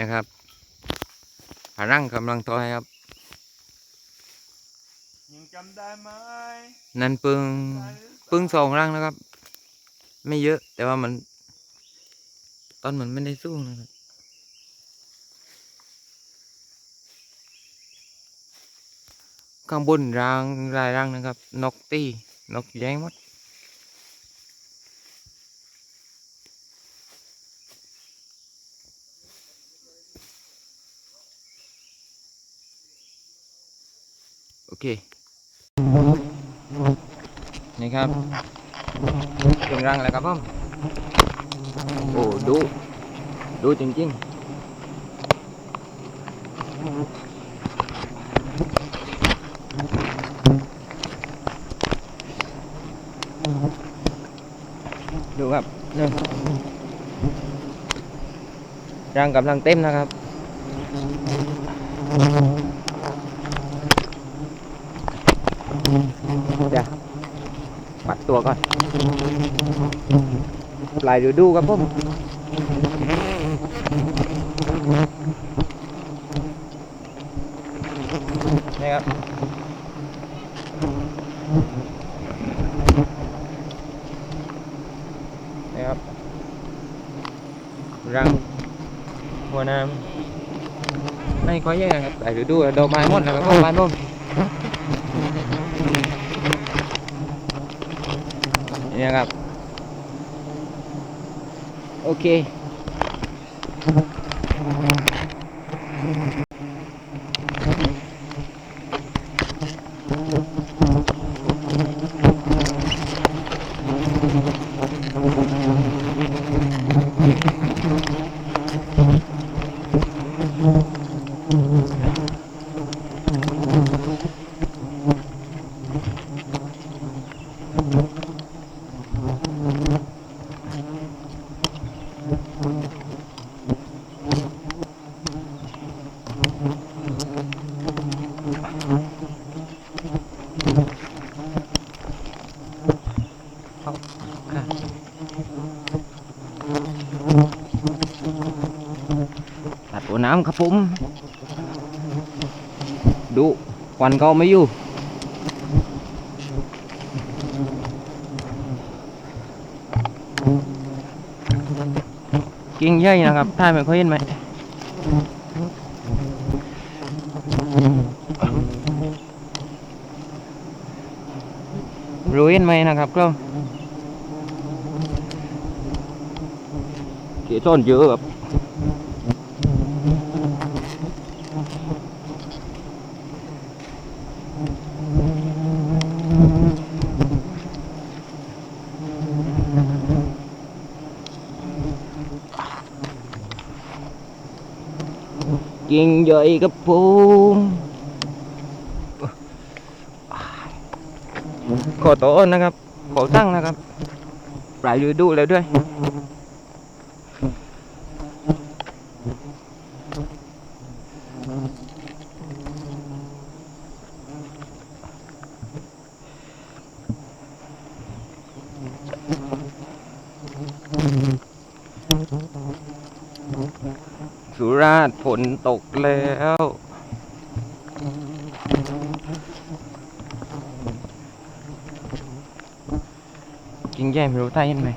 นะครับหารังกำลังทอยครับ ยังจำได้ไหมนั่นปึงปึงสองรังนะครับ ไม่เยอะแต่ว่ามัน ตอนมันไม่ได้สู้นะครับข้างบนรางรายรังนะครับ นกตีนกแย้งหมด เคนี่ครับถึงรังแล้วครับพ่อมโอ้ดูดูจริงๆดูครับนี่รังกำลังเต็มนะครับ เดี๋ยวปัด ตัวก่อนปลายดูดูครับผมนี่ครับนี่ครับ รัง หัวน้ำไม่ค่อยแย่ครับปลายดูดูดอกไม้หมดแล้วครับผมบ้านผม นี่นะครับ โอเคตัด วน้ำครับผม ดูควันก็ไม่อยู่ กิ่งใหญ่นะครับถ่ายไม่ค่อยเห็นไหมรู้เห็นไหมนะครับก็เกต้นเยอะแบบ กิ่งใหญ่ครับผมขอโตอนนะครับ ขอตั้งนะครับ ปลายฤดูแล้วด้วย สุราษฎร์ฝนตกแล้ว กินแย่ไม่รู้ใต้เห็นไหม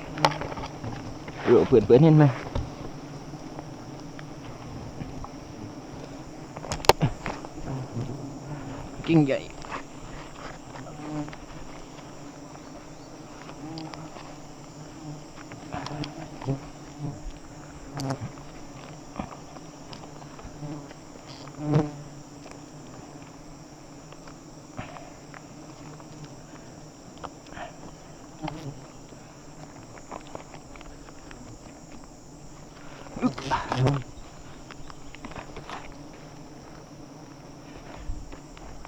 รู้เพื่อนเพื่อนเห็นไหมกิ่งใหญ่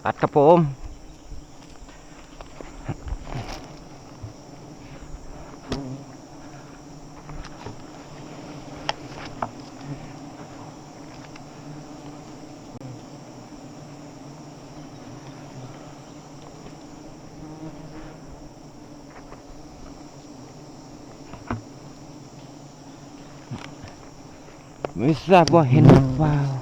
อัดครับผมไม่ทราบว่าเห็นหรือเปล่า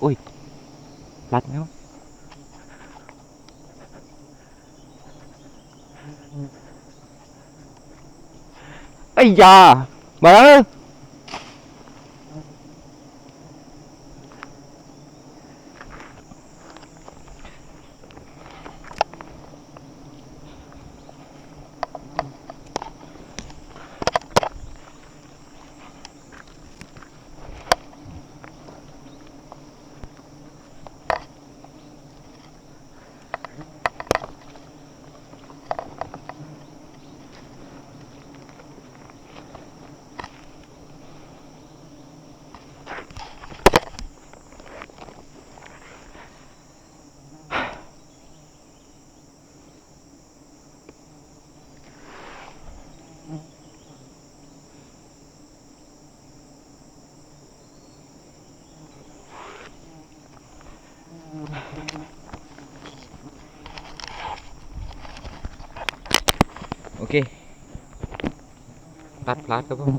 โอ้ยรัดไห โอเคตัดพลาดครับผม